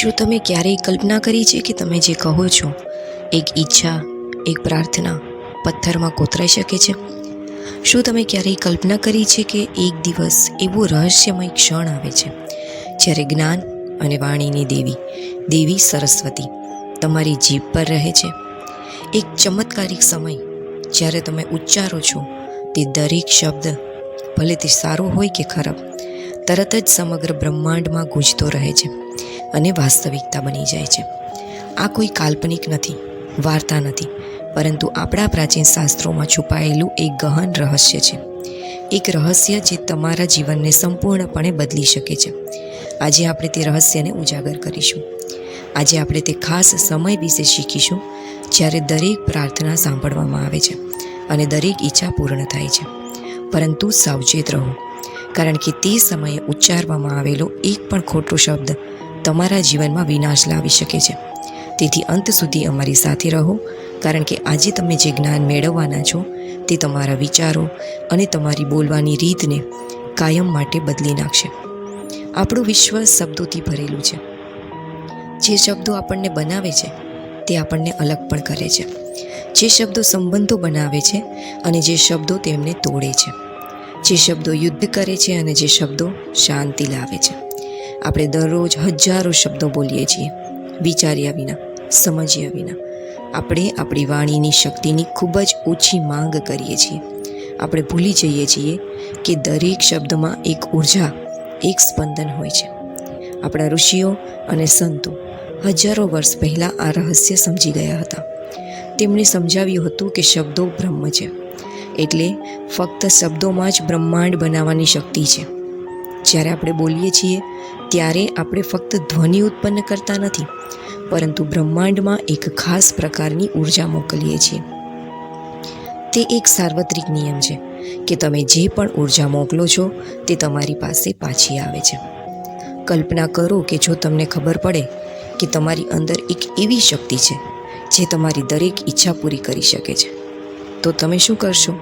શું તમે ક્યારેય કલ્પના કરી છે કે તમે જે કહો છો, એક ઈચ્છા, એક પ્રાર્થના પથ્થરમાં કોતરાઈ શકે છે? શું તમે ક્યારેય કલ્પના કરી છે કે એક દિવસ એવું રહસ્યમય ક્ષણ આવે છે, જ્યારે જ્ઞાન અને વાણીની દેવી દેવી સરસ્વતી તમારી જીભ પર રહે છે? એક ચમત્કારિક સમય, જ્યારે તમે ઉચ્ચારો છો, તે દરેક શબ્દ ભલે તે સારો હોય કે ખરાબ તરત જ સમગ્ર બ્રહ્માંડમાં ગૂંજતો રહે છે અને વાસ્તવિકતા બની જાય છે. આ કોઈ કાલ્પનિક નથી, વાર્તા નથી, પરંતુ આપણા પ્રાચીન શાસ્ત્રોમાં છુપાયેલું એક ગહન રહસ્ય છે. એક રહસ્ય જે તમારા જીવનને સંપૂર્ણપણે બદલી શકે છે. આજે આપણે તે રહસ્યને ઉજાગર કરીશું. આજે આપણે તે ખાસ સમય વિશે શીખીશું, જ્યારે દરેક પ્રાર્થના સાંભળવામાં આવે છે અને દરેક ઈચ્છા પૂર્ણ થાય છે. પરંતુ સાવચેત રહો. કારણ કે તે સમયે ઉચ્ચારવામાં આવેલો એક પણ ખોટો શબ્દ તમારા જીવનમાં વિનાશ લાવી શકે છે. તેથી અંત સુધી અમારી સાથે રહો, કારણ કે આજે તમે જે જ્ઞાન મેળવવાના છો તે તમારા વિચારો અને તમારી બોલવાની રીતને કાયમ માટે બદલી નાખશે. આપણું વિશ્વ શબ્દોથી ભરેલું છે. જે શબ્દો આપણને બનાવે છે, તે આપણને અલગ પણ કરે છે. જે શબ્દો સંબંધો બનાવે છે અને જે શબ્દો તેમને તોડે છે. જે શબ્દો યુદ્ધ કરે છે અને જે શબ્દો શાંતિ લાવે છે. આપણે દરરોજ હજારો શબ્દો બોલીએ છીએ. વિચાર્યા વિના, સમજ્યા વિના. આપણે આપણી વાણીની શક્તિની ખૂબ જ ઓછી માંગ કરીએ છીએ. આપણે ભૂલી જઈએ છીએ કે દરેક શબ્દમાં એક ઊર્જા, એક સ્પંદન હોય છે. આપણા ઋષિઓ અને સંતો હજારો વર્ષ પહેલાં આ રહસ્ય સમજી ગયા હતા. તેમણે સમજાવ્યું હતું કે શબ્દો બ્રહ્મ છે. એટલે ફક્ત શબ્દોમાં જ બ્રહ્માંડ બનાવવાની શક્તિ છે. જ્યારે આપણે બોલીએ છીએ, ત્યારે આપણે ફક્ત ધ્વનિ ઉત્પન્ન કરતા નથી, પરંતુ બ્રહ્માંડમાં એક ખાસ પ્રકારની ઊર્જા મોકલીએ છીએ. તે એક સાર્વત્રિક નિયમ છે કે તમે જે પણ ઊર્જા મોકલો છો, તે તમારી પાસે પાછી આવે છે. કલ્પના કરો કે જો તમને ખબર પડે કે તમારી અંદર એક એવી શક્તિ છે, જે તમારી દરેક ઈચ્છા પૂરી કરી શકે છે. તો તમે શું કરશો?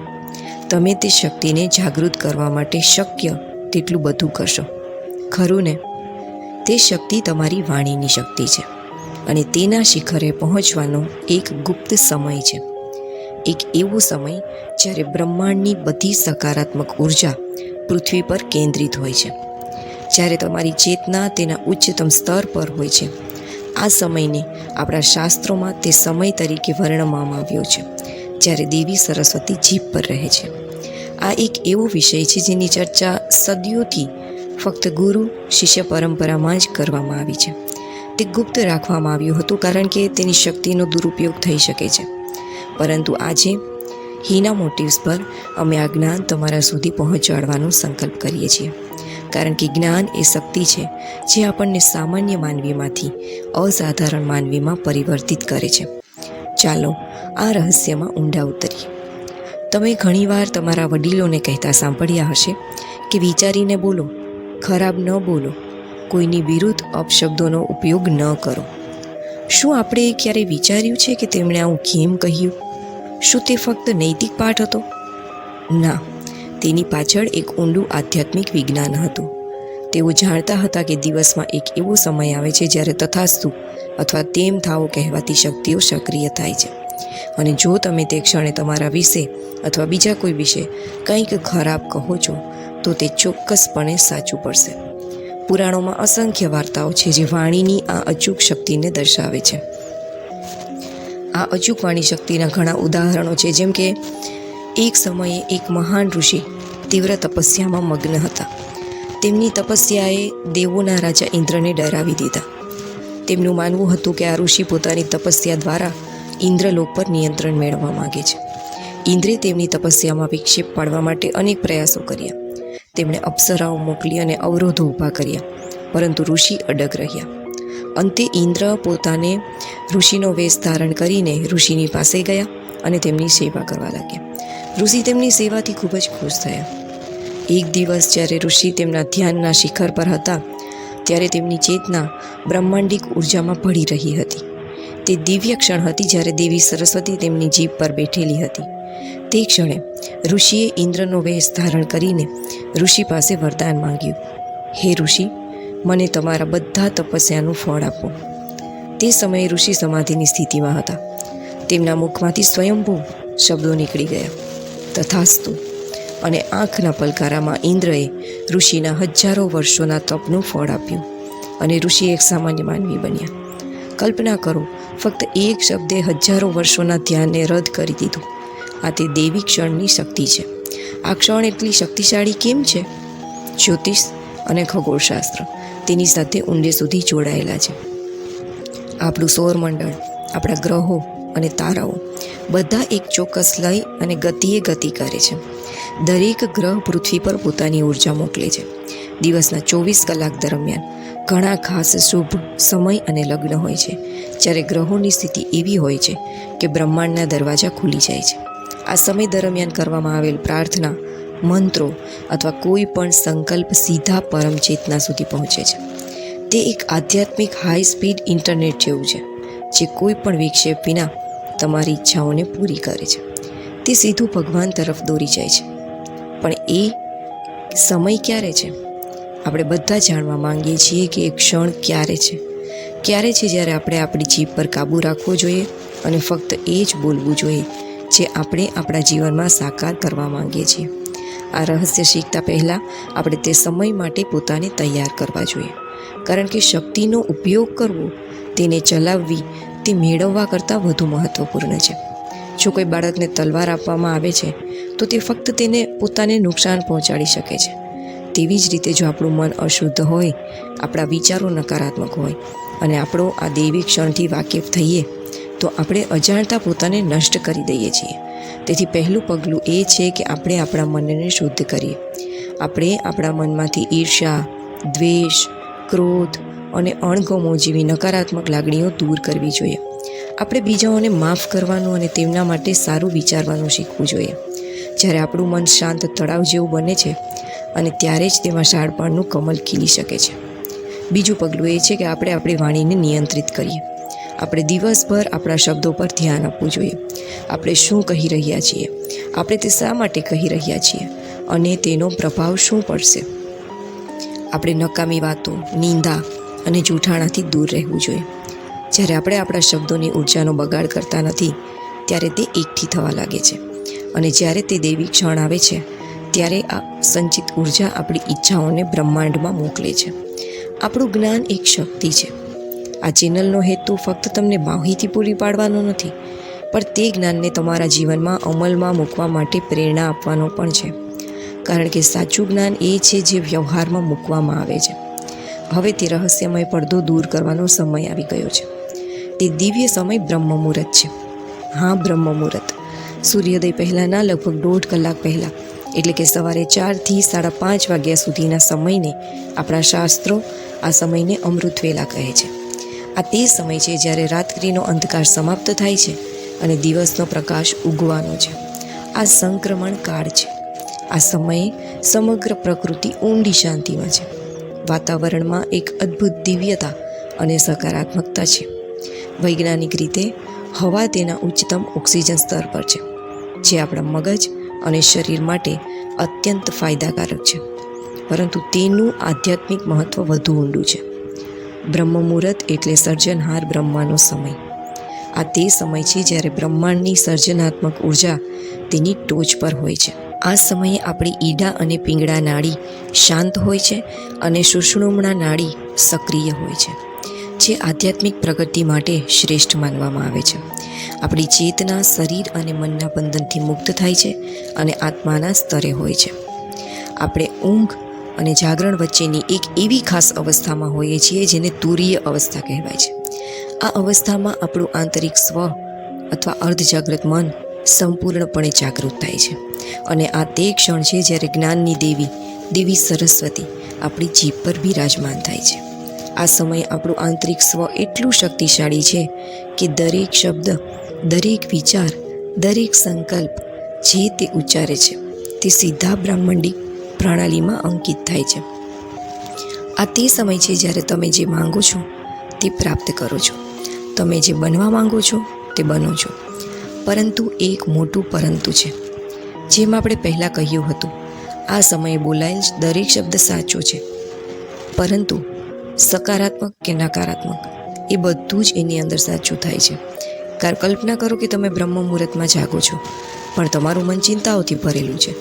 તમે તે શક્તિને જાગૃત કરવા માટે શક્ય તેટલું બધું કરશો. ખરું ને? તે શક્તિ તમારી વાણીની શક્તિ છે અને તેના શિખરે પહોંચવાનો એક ગુપ્ત સમય છે. એક એવો સમય જ્યારે બ્રહ્માંડની બધી સકારાત્મક ઊર્જા પૃથ્વી પર કેન્દ્રિત હોય છે. જ્યારે તમારી ચેતના તેના ઉચ્ચતમ સ્તર પર હોય છે. આ સમયને આપણા શાસ્ત્રોમાં તે સમય તરીકે વર્ણવવામાં આવ્યો છે. જ્યારે દેવી સરસ્વતી જીભ પર રહે છે. આ એક એવો વિષય છે જેની ચર્ચા સદીઓથી ફક્ત ગુરુ, શિષ્ય પરંપરામાં જ કરવામાં આવી છે. તે ગુપ્ત રાખવામાં આવ્યું હતું કારણ કે તેની શક્તિનો દુરુપયોગ થઈ શકે છે. પરંતુ આજે હીના મોટિવ્સ પર અમે આ જ્ઞાન તમારા સુધી પહોંચાડવાનો સંકલ્પ કરીએ છીએ. કારણ કે જ્ઞાન એ શક્તિ છે જે આપણને સામાન્ય માનવીમાંથી અસાધારણ માનવીમાં પરિવર્તિત કરે છે. ચાલો આ રહસ્યમાં ઊંડા ઉતરીએ. તમે ઘણીવાર તમારા વડીલોને કહેતા સાંભળ્યા હશે કે વિચારીને બોલો, ખરાબ ન બોલો, કોઈની વિરુદ્ધ અપશબ્દોનો ઉપયોગ ન કરો. શું આપણે ક્યારે વિચાર્યું છે કે તેમણે આવું કેમ કહ્યું? શું તે ફક્ત નૈતિક પાઠ હતો? ના, તેની પાછળ એક ઊંડું આધ્યાત્મિક વિજ્ઞાન હતું. તેઓ જાણતા હતા કે દિવસમાં એક એવો સમય આવે છે જ્યારે તથાસ્તુ અથવા તેમ થાવો કહેવાતી શક્તિઓ સક્રિય થાય છે. અને જો તમે તે ક્ષણે તમારા વિશે અથવા બીજા કોઈ વિશે કંઈક ખરાબ કહો છો, તો તે ચોક્કસપણે સાચું પડશે. પુરાણોમાં અસંખ્ય વાર્તાઓ છે જે વાણીની આ અચૂક શક્તિને દર્શાવે છે. આ અચૂક વાણી શક્તિના ઘણા ઉદાહરણો છે, જેમ કે, એક સમયે એક મહાન ઋષિ તીવ્ર તપસ્યામાં મગ્ન હતા. તેમની તપસ્યાએ દેવોના રાજા ઇન્દ્રને ડરાવી દીધા. તેમનું માનવું હતું કે આ ઋષિ પોતાની તપસ્યા દ્વારા ઇન્દ્રલોક પર નિયંત્રણ મેળવવા માગે છે. ઇન્દ્રે તેમની તપસ્યામાં વિક્ષેપ પાડવા માટે અનેક પ્રયાસો કર્યા. તેમણે અપ્સરાઓ મોકલી અને અવરોધો ઊભા કર્યા, પરંતુ ઋષિ અડગ રહ્યા. અંતે ઇન્દ્ર પોતાને ઋષિનો વેશ ધારણ કરીને ઋષિની પાસે ગયા અને તેમની સેવા કરવા લાગ્યા. ઋષિ તેમની સેવાથી ખૂબ જ ખુશ થયા. એક દિવસ જ્યારે ઋષિ તેમના ધ્યાનના શિખર પર હતા ત્યારે તેમની ચેતના બ્રહ્માંડિક ઉર્જામાં ભળી રહી હતી. તે દિવ્ય ક્ષણ હતી જ્યારે દેવી સરસ્વતી તેમની જીભ પર બેઠેલી હતી. તે ક્ષણે ઋષિએ ઇન્દ્રનો વેશ ધારણ કરીને ઋષિ પાસે વરદાન માંગ્યું. હે ઋષિ, મને તમારા બધા તપસ્યાનું ફળ આપો. તે સમયે ઋષિ સમાધિની સ્થિતિમાં હતા. તેમના મુખમાંથી સ્વયંભૂ શબ્દો નીકળી ગયા. તથાસ્તુ અને આંખના પલકારામાં ઇન્દ્રએ ઋષિના હજારો વર્ષોના તપનું ફળ આપ્યું અને ઋષિ એક સામાન્ય માનવી બન્યા. કલ્પના કરો, ફક્ત એક શબ્દે હજારો વર્ષોના ધ્યાનને રદ કરી દીધું. આ તે દેવી ક્ષણની શક્તિ છે. આ ક્ષણ એટલી શક્તિશાળી કેમ છે? જ્યોતિષ અને ખગોળશાસ્ત્ર તેની સાથે ઊંડે સુધી જોડાયેલા છે. આપણું સૌરમંડળ, આપણા ગ્રહો અને તારાઓ બધા એક ચોક્કસ લય અને ગતિએ ગતિ કરે છે. દરેક ગ્રહ પૃથ્વી પર પોતાની ઊર્જા મોકલે છે. દિવસના ચોવીસ કલાક દરમિયાન ઘણા ખાસ શુભ સમય અને લગ્ન હોય છે. જ્યારે ગ્રહોની સ્થિતિ એવી હોય છે કે બ્રહ્માંડના દરવાજા ખુલી જાય છે. આ સમય દરમિયાન કરવામાં આવેલ પ્રાર્થના, મંત્રો અથવા કોઈ પણ સંકલ્પ સીધા પરમ ચેતના સુધી પહોંચે છે. તે એક આધ્યાત્મિક હાઈ સ્પીડ ઇન્ટરનેટ જેવું છે, જે કોઈ પણ વિક્ષેપ વિના તમારી ઈચ્છાઓને પૂરી કરે છે. તે સીધું ભગવાન તરફ દોરી જાય છે. પણ એ સમય ક્યારે છે? આપણે બધા જાણવા માંગીએ છીએ કે એ ક્ષણ ક્યારે છે. ક્યારે છે જ્યારે આપણે આપણી જીભ પર કાબૂ રાખવો જોઈએ અને ફક્ત એ જ બોલવું જોઈએ જે આપણે આપણા જીવનમાં સાકાર કરવા માંગીએ છીએ. આ રહસ્ય શીખતા પહેલાં આપણે તે સમય માટે પોતાને તૈયાર કરવા જોઈએ. કારણ કે શક્તિનો ઉપયોગ કરવો, તેને ચલાવવી તે મેળવવા કરતાં વધુ મહત્ત્વપૂર્ણ છે. જો કોઈ બાળકને તલવાર આપવામાં આવે છે, તો તે ફક્ત તેને પોતાને નુકસાન પહોંચાડી શકે છે. તેવી જ રીતે જો આપણું મન અશુદ્ધ હોય, આપણા વિચારો નકારાત્મક હોય અને આપણો આ દૈવિક ક્ષણથી વાકેફ થઈએ, તો આપણે અજાણતા પોતાને નષ્ટ કરી દઈએ છીએ. તેથી પહેલું પગલું એ છે કે આપણે આપણા મનને શુદ્ધ કરીએ. આપણે આપણા મનમાંથી ઈર્ષા દ્વેષ, ક્રોધ અને અણગમો જેવી નકારાત્મક લાગણીઓ દૂર કરવી જોઈએ. આપણે બીજાઓને માફ કરવાનું અને તેમના માટે સારું વિચારવાનું શીખવું જોઈએ. જ્યારે આપણું મન શાંત તળાવ જેવું બને છે અને ત્યારે જ તેમાં શાળપાણનું કમલ ખીલી શકે છે. બીજું પગલું એ છે કે આપણે આપણી વાણીને નિયંત્રિત કરીએ. આપણે દિવસભર આપણા શબ્દો પર ધ્યાન આપવું જોઈએ. આપણે શું કહી રહ્યા છીએ? આપણે તે શા માટે કહી રહ્યા છીએ? અને તેનો પ્રભાવ શું પડશે? આપણે નકામી વાતો, નિંદા અને જૂઠાણાથી દૂર રહેવું જોઈએ. જ્યારે આપણે આપણા શબ્દોની ઉર્જાનો બગાડ કરતા નથી, ત્યારે તે એકઠી થવા લાગે છે. અને જ્યારે તે દૈવિક ક્ષણ આવે છે, ત્યારે આ સંચિત ઊર્જા આપણી ઈચ્છાઓને બ્રહ્માંડમાં મોકલે છે. આપણું જ્ઞાન એક શક્તિ છે. આ ચેનલનો હેતુ ફક્ત તમને માહિતી પૂરી પાડવાનો નથી, પણ તે જ્ઞાનને તમારા જીવનમાં અમલમાં મૂકવા માટે પ્રેરણા આપવાનો પણ છે. કારણ કે સાચું જ્ઞાન એ છે જે વ્યવહારમાં મૂકવામાં આવે છે. હવે તે રહસ્યમય પડદો દૂર કરવાનો સમય આવી ગયો છે. તે દિવ્ય સમય બ્રહ્મ મુહૂર્ત છે. હા, બ્રહ્મ મુહૂર્ત. સૂર્યોદય પહેલાંના લગભગ દોઢ કલાક પહેલાં, એટલે કે સવારે ચારથી સાડા પાંચ વાગ્યા સુધીના સમયને આપણા શાસ્ત્રો આ સમયને અમૃત વેલા કહે છે. આ તે સમય છે જ્યારે રાત્રિનો અંધકાર સમાપ્ત થાય છે અને દિવસનો પ્રકાશ ઉગવાનો છે. આ સંક્રમણ કાળ છે. આ સમયે સમગ્ર પ્રકૃતિ ઊંડી શાંતિમાં છે. વાતાવરણમાં એક અદ્ભુત દિવ્યતા અને સકારાત્મકતા છે. વૈજ્ઞાનિક રીતે હવા તેના ઉચ્ચતમ ઓક્સિજન સ્તર પર છે, જે આપણા મગજ અને શરીર માટે અત્યંત ફાયદાકારક છે. પરંતુ તેનું આધ્યાત્મિક મહત્ત્વ વધુ ઊંડું છે. બ્રહ્મ મુહૂર્ત એટલે સર્જનહાર બ્રહ્માનો સમય. આ તે સમય છે જ્યારે બ્રહ્માંડની સર્જનાત્મક ઊર્જા તેની ટોચ પર હોય છે. આ સમયે આપણી ઈડા અને પિંગળા નાડી શાંત હોય છે અને સુષુણુમણા નાડી સક્રિય હોય છે, જે આધ્યાત્મિક પ્રગતિ માટે શ્રેષ્ઠ માનવામાં આવે છે. આપણી ચેતના શરીર અને મનના બંધનથી મુક્ત થાય છે અને આત્માના સ્તરે હોય છે. આપણે ઊંઘ અને જાગરણ વચ્ચેની એક એવી ખાસ અવસ્થામાં હોઈએ છીએ જેને તુરીય અવસ્થા કહેવાય છે. આ અવસ્થામાં આપણું આંતરિક સ્વ અથવા અર્ધજાગ્રત મન સંપૂર્ણપણે જાગૃત થાય છે. અને આ તે ક્ષણ છે જ્યારે જ્ઞાનની દેવી દેવી સરસ્વતી, આપણી જીભ પર બિરાજમાન થાય છે. આ સમયે આપણું આંતરિક સ્વ એટલું શક્તિશાળી છે કે દરેક શબ્દ, દરેક વિચાર, દરેક સંકલ્પ જે તે ઉચ્ચારે છે, તે સીધા બ્રાહ્મંડી પ્રણાલીમાં અંકિત થાય છે. આ તે સમય છે જ્યારે તમે જે માંગો છો, તે પ્રાપ્ત કરો છો. તમે જે બનવા માંગો છો, તે બનો છો. પરંતુ એક મોટું પરંતુ છે. જેમ આપણે પહેલાં કહ્યું હતું, આ સમયે બોલાયેલ દરેક શબ્દ સાચો છે. પરંતુ સકારાત્મક કે નકારાત્મક, એ બધું જ એની અંદર સાચું થાય છે. કાર કલ્પના કરો કે તમે બ્રહ્મ મુહૂર્તમાં જાગો છો, પણ તમારું મન ચિંતાઓથી ભરેલું છે.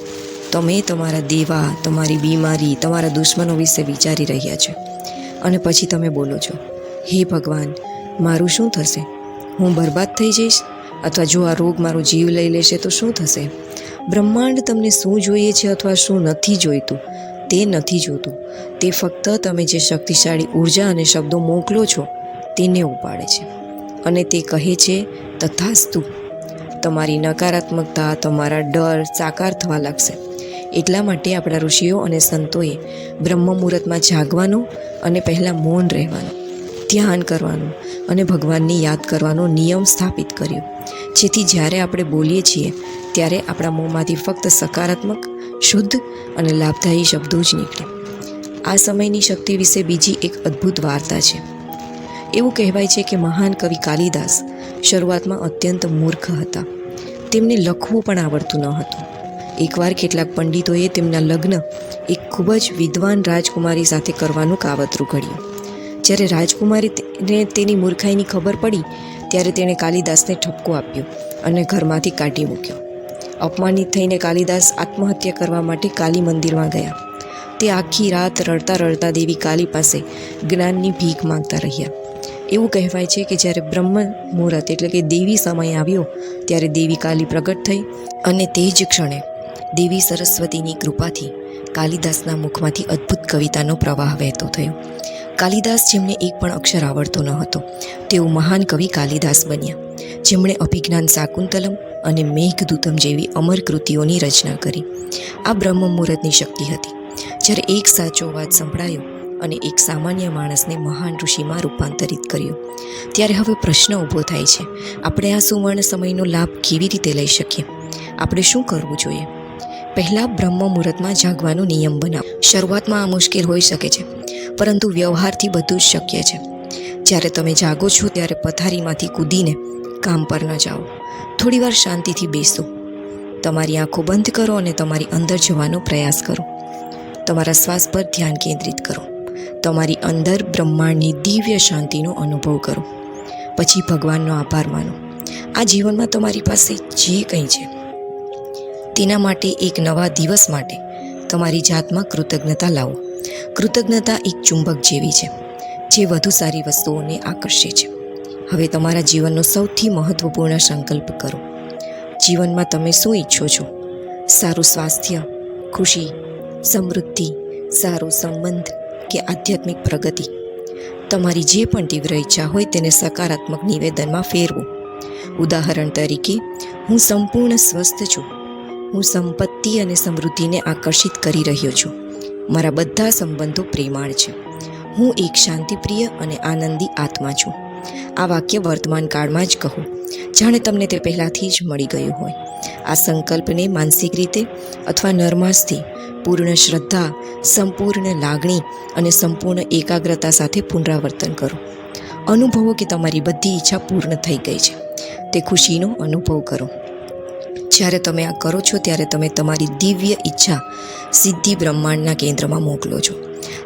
તમે તમારા દેવા, તમારી બીમારી, તમારા દુશ્મનો વિશે વિચારી રહ્યા છો. અને પછી તમે બોલો છો, હે ભગવાન, મારું શું થશે? હું બરબાદ થઈ જઈશ? અથવા જો આ રોગ મારો જીવ લઈ લેશે તો શું થશે? બ્રહ્માંડ તમને શું જોઈએ છે અથવા શું નથી જોઈતું? તે નથી જોતું. તે ફક્ત તમે જે શક્તિશાળી ઊર્જા અને શબ્દો મોકલો છો, તેને ઉપાડે છે. અને તે કહે છે, તથાસ્તુ, તમારી નકારાત્મકતા, તમારા ડર સાકાર થવા લાગશે. એટલા માટે આપણા ઋષિઓ અને સંતોએ બ્રહ્મ મુહૂર્તમાં જાગવાનું અને પહેલાં મૌન રહેવાનું. ધ્યાન કરવાનું અને ભગવાનની યાદ કરવાનો નિયમ સ્થાપિત કર્યો. જેથી જ્યારે આપણે બોલીએ છીએ, ત્યારે આપણા મોંમાંથી ફક્ત સકારાત્મક, શુદ્ધ અને લાભદાયી શબ્દો જ નીકળે. આ સમયની શક્તિ વિશે બીજી એક અદ્ભુત વાર્તા છે. એવું કહેવાય છે કે મહાન કવિ કાલિદાસ શરૂઆતમાં અત્યંત મૂર્ખ હતા. તેમને લખવું પણ આવડતું ન હતું. એકવાર કેટલાક પંડિતોએ તેમના લગ્ન એક ખૂબ જ વિદ્વાન રાજકુમારી સાથે કરવાનું કાવતરું ઘડ્યું. જ્યારે રાજકુમારીને તેની મૂર્ખાઈની ખબર પડી, ત્યારે તેણે કાલિદાસને ઠપકો આપ્યો અને ઘરમાંથી કાઢી મૂક્યો. અપમાનિત થઈને કાલિદાસ આત્મહત્યા કરવા માટે કાલી મંદિરમાં ગયા. તે આખી રાત રડતા રડતા દેવી કાલી પાસે જ્ઞાનની ભીખ માંગતા રહ્યા. એવું કહેવાય છે કે જ્યારે બ્રહ્મ મુહૂર્ત એટલે કે દેવી સમય આવ્યો, ત્યારે દેવી કાલી પ્રગટ થઈ અને તે જ ક્ષણે દેવી સરસ્વતીની કૃપાથી કાલિદાસના મુખમાંથી અદ્ભુત કવિતાનો પ્રવાહ વહેતો થયો. કાલિદાસ જેમને એક પણ અક્ષર આવડતો ન હતો. તેઓ મહાન કવિ કાલિદાસ બન્યા. જેમણે અભિજ્ઞાન શાકુંતલમ અને મેઘદૂતમ જેવી અમર કૃતિઓની રચના કરી. આ બ્રહ્મ મુહૂર્તની શક્તિ હતી. જ્યારે એક સાચો વાત સંભળાયો અને એક સામાન્ય માણસને મહાન ઋષિમાં રૂપાંતરિત કર્યો. ત્યારે હવે પ્રશ્ન ઊભો થાય છે, આપણે આ સુવર્ણ સમયનો લાભ કેવી રીતે લઈ શકીએ? આપણે શું કરવું જોઈએ? પહેલાં બ્રહ્મ મુહૂર્તમાં જાગવાનો નિયમ બનાવો. શરૂઆતમાં આ મુશ્કેલ હોઈ શકે છે. પરંતુ વ્યવહારથી બધું જ શક્ય છે. જ્યારે તમે જાગો છો, ત્યારે પથારીમાંથી કૂદીને કામ પર ન જાઓ. થોડીવાર શાંતિથી બેસો. તમારી આંખો બંધ કરો અને તમારી અંદર જવાનો પ્રયાસ કરો. તમારા શ્વાસ પર ધ્યાન કેન્દ્રિત કરો. તમારી અંદર બ્રહ્માંડની દિવ્ય શાંતિનો અનુભવ કરો. પછી ભગવાનનો આભાર માનો. આ જીવનમાં તમારી પાસે જે કંઈ છે, તેના માટે એક નવા દિવસ માટે તમારી જાતમાં કૃતજ્ઞતા લાવો. કૃતજ્ઞતા એક ચુંબક જેવી છે, જે વધુ સારી વસ્તુઓને આકર્ષે છે. હવે તમારા જીવનનો સૌથી મહત્વપૂર્ણ સંકલ્પ કરો. જીવનમાં તમે શું ઈચ્છો છો? સારું સ્વાસ્થ્ય, ખુશી, સમૃદ્ધિ, સારો સંબંધ કે આધ્યાત્મિક પ્રગતિ? તમારી જે પણ તીવ્ર ઈચ્છા હોય તેને સકારાત્મક નિવેદનમાં ફેરવો. ઉદાહરણ તરીકે, હું સંપૂર્ણ સ્વસ્થ છું. હું સંપત્તિ અને સમૃદ્ધિને આકર્ષિત કરી રહ્યો છું. મારા બધા સંબંધો પ્રેમાળ છે. હું એક શાંતિપ્રિય અને આનંદી આત્મા છું. આ વાક્ય વર્તમાન કાળમાં જ કહો. જાણે તમને તે પહેલાંથી જ મળી ગયું હોય. આ સંકલ્પને માનસિક રીતે અથવા નરમાસથી, પૂર્ણ શ્રદ્ધા, સંપૂર્ણ લાગણી અને સંપૂર્ણ એકાગ્રતા સાથે પુનરાવર્તન કરો. અનુભવો કે તમારી બધી ઈચ્છા પૂર્ણ થઈ ગઈ છે. તે ખુશીનો અનુભવ કરો. જ્યારે તમે આ કરો છો, ત્યારે તમે તમારી દિવ્ય ઈચ્છા સિદ્ધિ બ્રહ્માંડના કેન્દ્રમાં મોકલો છો.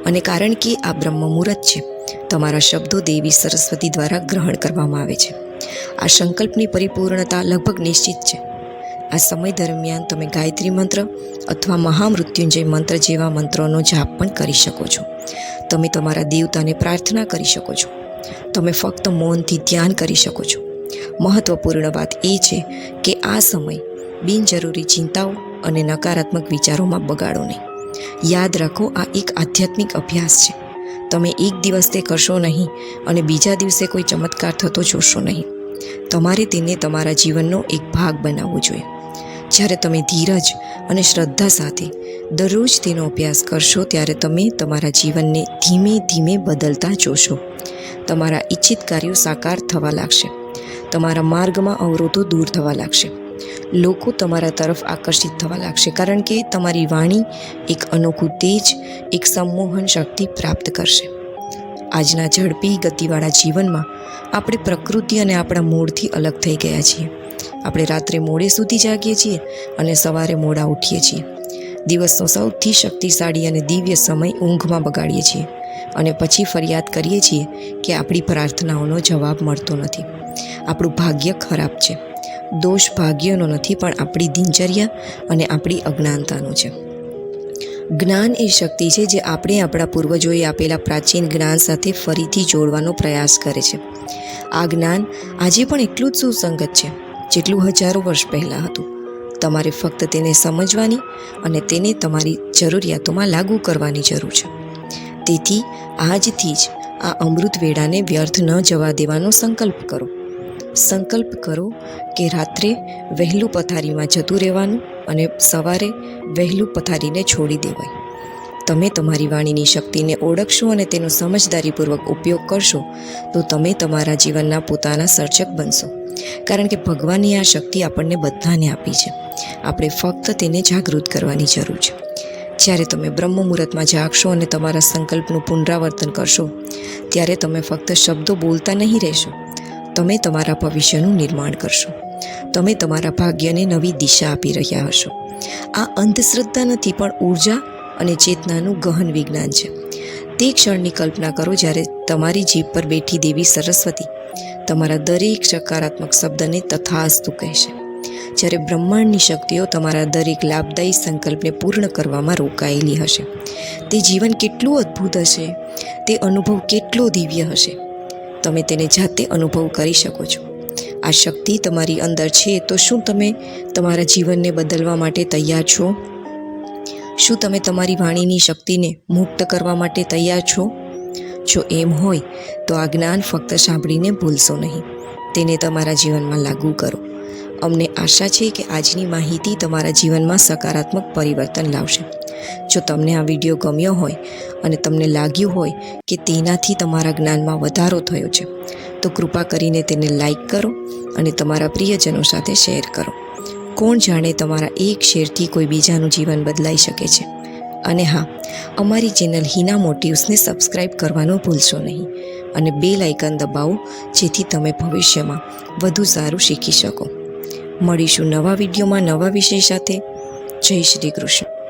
અને કારણ કે આ બ્રહ્મ મુહૂર્ત છે, તમારા શબ્દો દેવી સરસ્વતી દ્વારા ગ્રહણ કરવામાં આવે છે. આ સંકલ્પની પરિપૂર્ણતા લગભગ નિશ્ચિત છે. આ સમય દરમિયાન તમે ગાયત્રી મંત્ર અથવા મહામૃત્યુંજય મંત્ર જેવા મંત્રોનો જાપ પણ કરી શકો છો. તમે તમારા દેવતાને પ્રાર્થના કરી શકો છો. તમે ફક્ત મૌનથી ધ્યાન કરી શકો છો. મહત્વપૂર્ણ વાત એ છે કે આ સમય બિનજરૂરી ચિંતાઓ અને નકારાત્મક વિચારોમાં બગાડો નહીં. યાદ રાખો, આ એક આધ્યાત્મિક અભ્યાસ છે. તમે એક દિવસ તે કરશો નહીં અને બીજા દિવસે કોઈ ચમત્કાર થતો જોશો નહીં. તમારે તેને તમારા જીવનનો એક ભાગ બનાવવો જોઈએ. જ્યારે તમે ધીરજ અને શ્રદ્ધા સાથે દરરોજ તેનો અભ્યાસ કરશો, ત્યારે તમે તમારા જીવનને ધીમે ધીમે બદલતા જોશો. તમારા ઈચ્છિત કાર્યો સાકાર થવા લાગશે. તમારા માર્ગમાં અવરોધો દૂર થવા લાગશે. લોકો તમારા તરફ આકર્ષિત થવા લાગશે કારણ કે તમારી વાણી એક અનોખું તેજ, એક સંમોહન શક્તિ પ્રાપ્ત કરશે. આજના ઝડપી ગતિવાળા જીવનમાં આપણે પ્રકૃતિ અને આપણા મૂળથી અલગ થઈ ગયા છીએ. આપણે રાત્રે મોડે સુધી જાગીએ છીએ અને સવારે મોડા ઉઠીએ છીએ. દિવસનો સૌથી શક્તિશાળી અને દિવ્ય સમય ઊંઘમાં બગાડીએ છીએ અને પછી ફરિયાદ કરીએ છીએ કે આપણી પ્રાર્થનાઓનો જવાબ મળતો નથી. આપણું ભાગ્ય ખરાબ છે. દોષ ભાગ્યનો નથી, પણ આપણી દિનચર્યા અને આપણી અજ્ઞાનતાનો છે. જ્ઞાન એ શક્તિ છે જે આપણે આપણા પૂર્વજોએ આપેલા પ્રાચીન જ્ઞાન સાથે ફરીથી જોડવાનો પ્રયાસ કરે છે. આ જ્ઞાન આજે પણ એટલું જ સુસંગત છે, જેટલું હજારો વર્ષ પહેલાં હતું. તમારે ફક્ત તેને સમજવાની અને તેને તમારી જરૂરિયાતોમાં લાગુ કરવાની જરૂર છે. તેથી આજથી જ આ અમૃત વેળાને વ્યર્થ ન જવા દેવાનો સંકલ્પ કરો. સંકલ્પ કરો કે રાત્રે વહેલું પથારીમાં જતું રહેવાનું અને સવારે વહેલું પથારીને છોડી દેવાય. તમે તમારી વાણીની શક્તિને ઓળખશો અને તેનો સમજદારીપૂર્વક ઉપયોગ કરશો, તો તમે તમારા જીવનના પોતાના સર્જક બનશો. કારણ કે ભગવાનની આ શક્તિ આપણને બધાને આપી છે. આપણે ફક્ત તેને જાગૃત કરવાની જરૂર છે. જ્યારે તમે બ્રહ્મ મુહૂર્તમાં જાગશો અને તમારા સંકલ્પનું પુનરાવર્તન કરશો, ત્યારે તમે ફક્ત શબ્દો બોલતા નહીં રહેશો. તમે તમારા ભવિષ્યનું નિર્માણ કરશો. તમે તમારા ભાગ્યને નવી દિશા આપી રહ્યા હશો. આ અંધશ્રદ્ધા નથી, પણ ઊર્જા અને ચેતનાનું ગહન વિજ્ઞાન છે. તે ક્ષણની કલ્પના કરો જ્યારે તમારી જીભ પર બેઠી દેવી સરસ્વતી તમારા દરેક સકારાત્મક શબ્દને તથાસ્તુ કહેશે. જ્યારે બ્રહ્માંડની શક્તિઓ તમારા દરેક લાભદાયી સંકલ્પને પૂર્ણ કરવામાં રોકાયેલી હશે. તે જીવન કેટલું અદ્ભુત હશે? તે અનુભવ કેટલો દિવ્ય હશે? તમે તેને જાતે અનુભવ કરી શકો છો. આ શક્તિ તમારી અંદર છે, તો શું તમે તમારા જીવનને બદલવા માટે તૈયાર છો? શું તમે તમારી વાણીની શક્તિને મુક્ત કરવા માટે તૈયાર છો? જો એમ હોય, તો આ જ્ઞાન ફક્ત સાંભળીને ભૂલશો નહીં. તેને તમારા જીવનમાં લાગુ કરો. અમને આશા છે કે આજની માહિતી તમારા જીવનમાં સકારાત્મક પરિવર્તન લાવશે. જો તમને આ વીડિયો ગમ્યો હોય અને તમને લાગ્યું હોય કે તેનાથી તમારા જ્ઞાનમાં વધારો થયો છે, તો કૃપા કરીને તેને લાઇક કરો અને તમારા પ્રિયજનો સાથે શેર કરો. કોણ જાણે તમારા એક શેરથી કોઈ બીજાનું જીવન બદલાઈ શકે છે. અને હા, અમારી ચેનલ હિના મોટિવ્સને સબસ્ક્રાઇબ કરવાનું ભૂલશો નહીં અને બે લાઇકન દબાવો, જેથી તમે ભવિષ્યમાં વધુ સારું શીખી શકો. મળીશું નવા વિડીયોમાં નવા વિષય સાથે. જય શ્રી કૃષ્ણ.